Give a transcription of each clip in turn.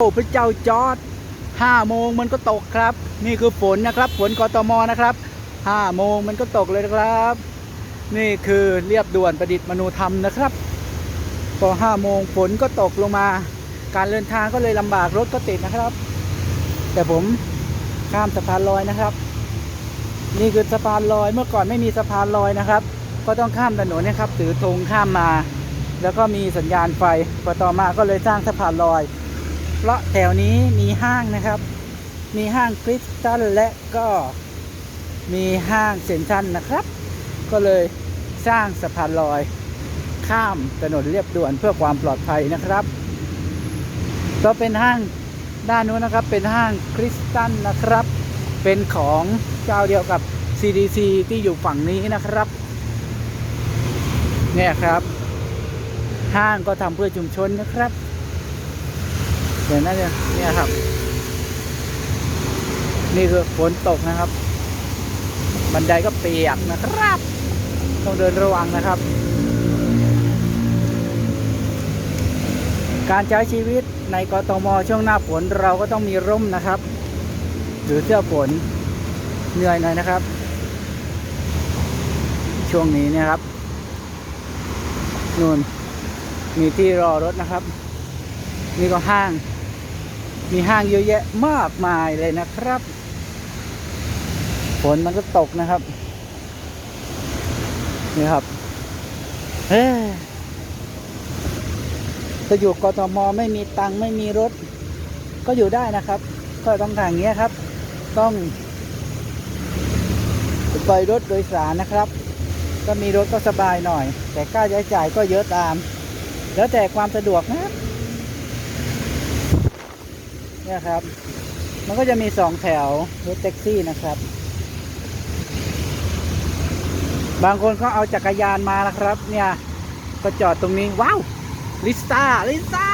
โอ้พระเจ้าจอร์ดห้าโมงมันก็ตกครับ นี่คือฝนนะครับฝนกทมนะครับห้าโมงมันก็ตกเลยนะครับ นี่คือเรียบด่วนประดิษฐ์มนูธรรมนะครับ พอห้าโมงฝนก็ตกลงมา การเดินทางก็เลยลำบากรถก็ติดนะครับ แต่ผมข้ามสะพานลอยนะครับ นี่คือสะพานลอยเมื่อก่อนไม่มีสะพานลอยนะครับ ก็ต้องข้ามถนนนะครับถือธงข้ามมา แล้วก็มีสัญญาณไฟพอต่อมาก็เลยสร้างสะพานลอย เพราะแถวนี้มีห้างนะครับ มีห้างคริสตัลและก็มีห้างเซนทรัลนะครับ ก็เลยสร้างสะพานลอย ข้ามถนนเรียบด่วนเพื่อความปลอดภัยนะครับ ก็เป็นห้างด้านนู้นนะครับ เป็นห้างคริสตัลนะครับ เป็นของเจ้าเดียวกับ CDC ที่อยู่ฝั่งนี้นะครับ เนี่ยครับ ห้างก็ทำเพื่อชุมชนนะครับ เดี๋ยวน่าจะเนี่ยครับ นี่คือฝนตกนะครับ บันไดก็เปียกนะครับ ต้องเดินระวังนะครับ การใช้ชีวิตในกทมช่วงหน้าฝนเราก็ต้องมีร่มนะครับ หรือเสื้อฝนเหนื่อยหน่อยนะครับ ช่วงนี้เนะครับนู่นมีที่รอรถนะครับ นี่ก็ห้าง มีห้างเยอะแยะมากมายเลยนะครับ ฝนมันก็ตกนะครับ นี่ครับเฮ้จะอยู่กทมไม่มีตังไม่มีรถ ก็อยู่ได้นะครับ ก็ต้องทางเงี้ยครับ ต้องไปรถโดยสารนะครับก็มีรถก็สบายหน่อย แต่ค่าใช้จ่ายก็เยอะตาม แล้วแต่ความสะดวกนะ เนี่ยครับ มันก็จะมีสองแถวรถแท็กซี่นะครับ บางคนก็เอาจักรยานมานะครับ เนี่ยก็จอดตรงนี้ว้าวลิซ่าลิซ่า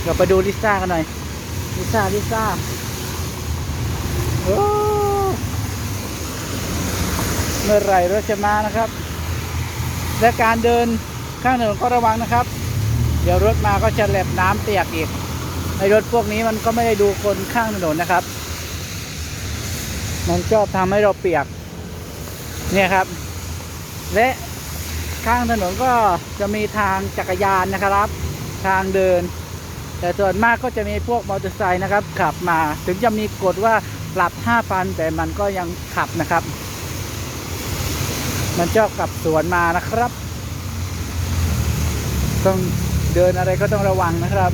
เดี๋ยวไปดูลิซ่ากันหน่อยลิซ่าลิซ่าโอ้เมื่อไหร่รถจะมานะครับ และการเดินข้างถนนก็ระวังนะครับ เดี๋ยวรถมาก็จะแหลบน้ำเปียกอีก ในรถพวกนี้มันก็ไม่ได้ดูคนข้างถนนนะครับ มันชอบทำให้เราเปียก เนี่ยครับ และข้างถนนก็จะมีทางจักรยานนะครับ ทางเดิน แต่ส่วนมากก็จะมีพวกมอเตอร์ไซค์นะครับ ขับมา ถึงจะมีกฎว่าปรับ5,000แต่มันก็ยังขับนะครับ มันชอบขับสวนมานะครับ ต้องเดินอะไรก็ต้องระวังนะครับ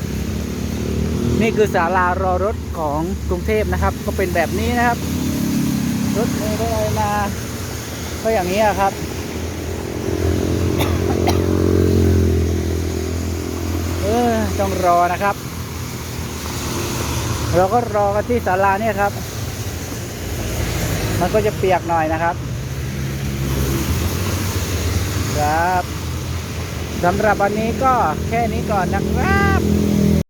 นี่คือศาลารอรถของกรุงเทพนะครับ ก็เป็นแบบนี้นะครับ รถเมล์รถอะไรมาก็อย่างนี้ครับเออต้องรอนะครับ เราก็รอกันที่ศาลาเนี่ยครับ มันก็จะเปียกหน่อยนะครับ ครับสำหรับวันนี้ก็แค่นี้ก่อนนะครับ